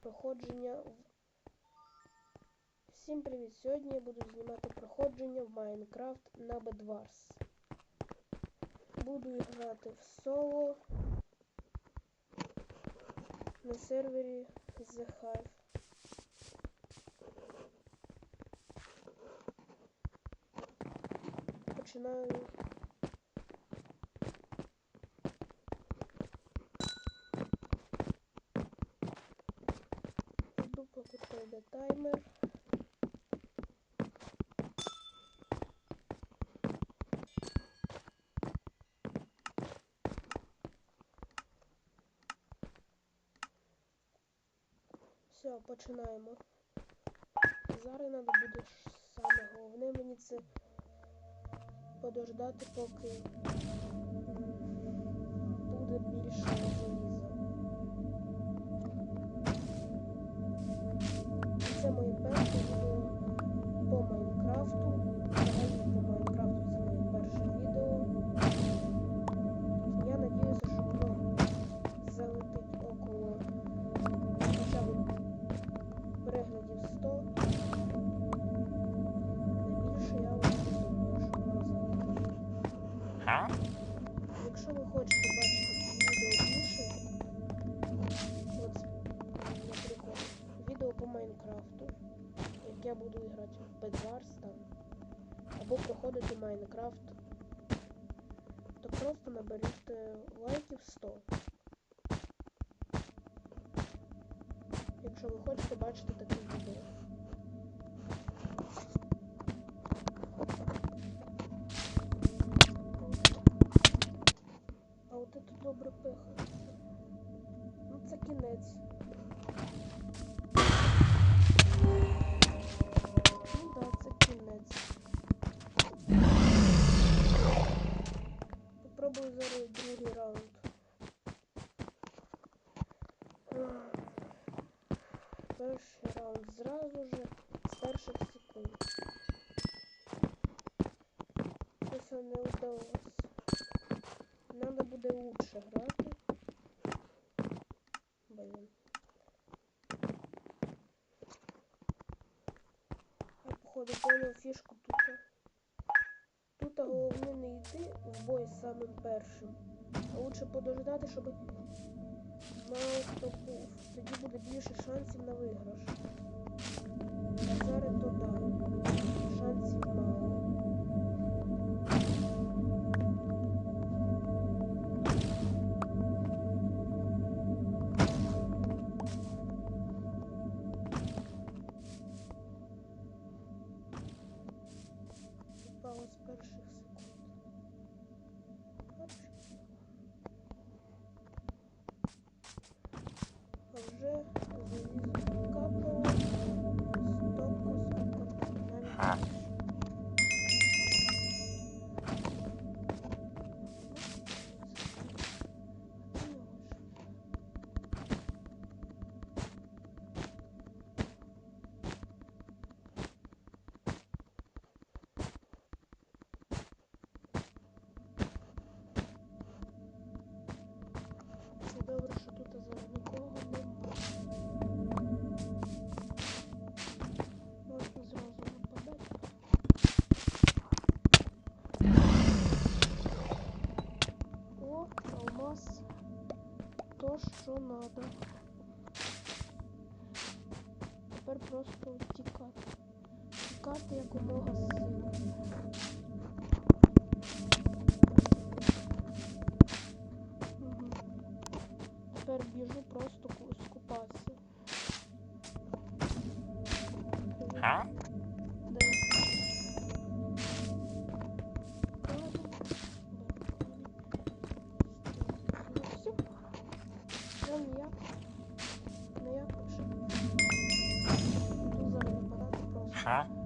проходження. в- Всім привіт! Сьогодні я буду знімати проходження в Майнкрафт на Bedwars. Буду грати в соло на сервері The Hive. Починаю. Поки таймер. Все, починаємо. Зараз треба буде саме головне мені це подождати, поки грати в Bedwars там, або проходити Майнкрафт, то просто наберіть лайків 100. Якщо ви хочете бачити таке відео. Перший раунд зразу же з перших секунд. Щось не вдалося. Надо буде лучше грати. Блін. Я походу понял фішку тут. Тут головне не йти в бой самим першим. Лучше подождати, щоб мало хто був. Тоді буде більше шансів на виграш. А зараз то да. 啊。То, що надо. Тепер просто втікати. Втікати якомога сильно. Мгм. Тепер біжу просто ку- скупатися. 다